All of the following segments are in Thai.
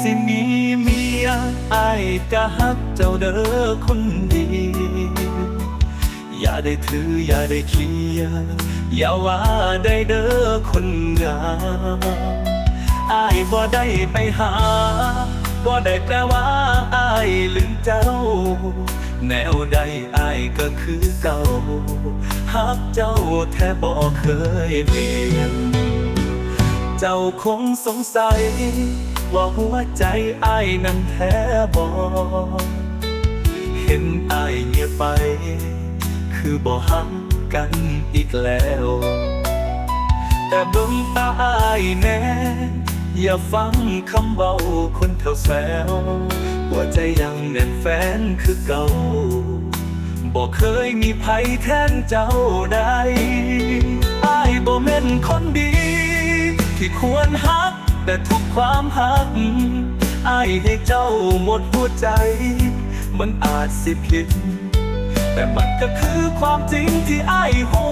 สิมีเมียอายก็ฮักเจ้าเด้อคนดี อย่าได้ถืออย่าได้เคลียอย่าว่าได้เด้อคนงามไอายบ่ได้ไปหาบ่ได้แปลว่าไอลืมเจ้า แนวใดอายก็คือเก่าฮักเจ้าแท้บ่เคยเปลี่ยนเจ้าคงสงสัย ว่าหัวใจอายนั้นแท้บ่เห็นอายเงียบไป คือบ่หักกันอีกแล้ว แต่เบิ่งตาอายแน่อย่าฟังคำเบาคนเท่าแซวหัวใจยังแน่นแฟนคือเก่าบอกเคยมีภัยแทนเจ้าได้อายบ่แม่นคนดี ที่ควรฮัก แต่ทุกความฮักอายให้เจ้าหมดหัวใจ มันอาจสิผิด แต่มันก็คือความจริงที่ไอ้ายหู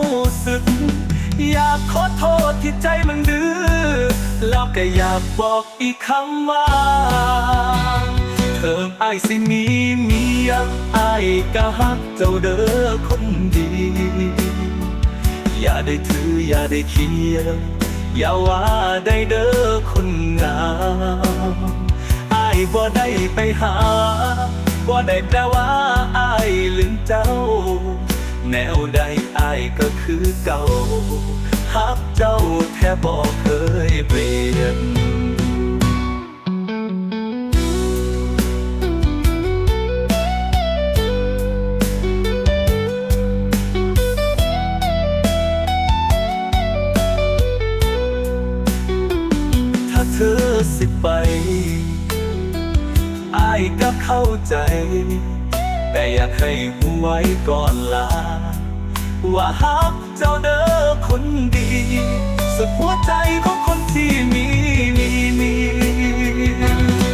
สึก อยากขอโทษที่ใจมันดื้อแล้วก็อยากบอกอีกคำว่า เธอไอ้ายสิมีเมียไอ้ายก็ฮักเจ้าเด้อคนดี อย่าได้ถืออย่าได้เคียง อย่าว่าได้เด้อคนงามอายบ่ได้ไปหาบ่ได้แปลว่าอายลืมเจ้า แนวใดอายก็คือเก่าฮักเจ้าแท้บ่เคยเปลี่ยน ธอสิไปอายก็เข้าใจ แต่อยากให้หูไว้ก่อนลา ว่าฮักเจ้าเด้อคนดี สุดหัวใจของคนที่มีมีมี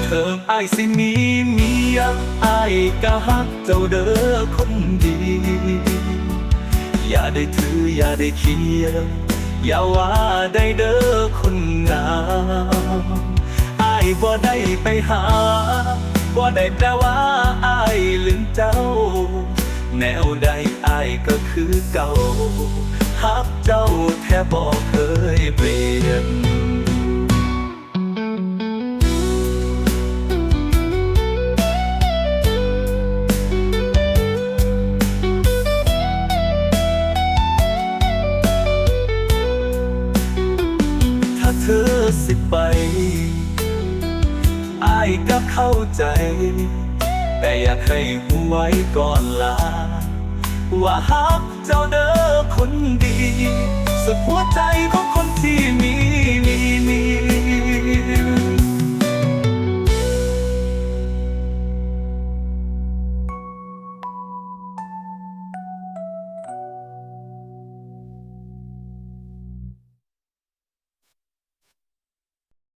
เธออายสิมีมียอายก็ฮักเจ้าเด้อคนดี อย่าได้ถืออย่าได้เคียงอย่าว่าได้เด้อ บ่ได้ไปหาบ่ได้แปลว่าอายลืมเจ้า แนวใดอายก็คือเก่าฮักเจ้าแท้บ่เคยเปลี่ยนถ้าเธอสิไป อายก็เข้าใจ แต่อยากให้หูไว้ก่อนลา ว่าฮักเจ้าเด้อคนดี สุดหัวใจของคนที่มีมีมี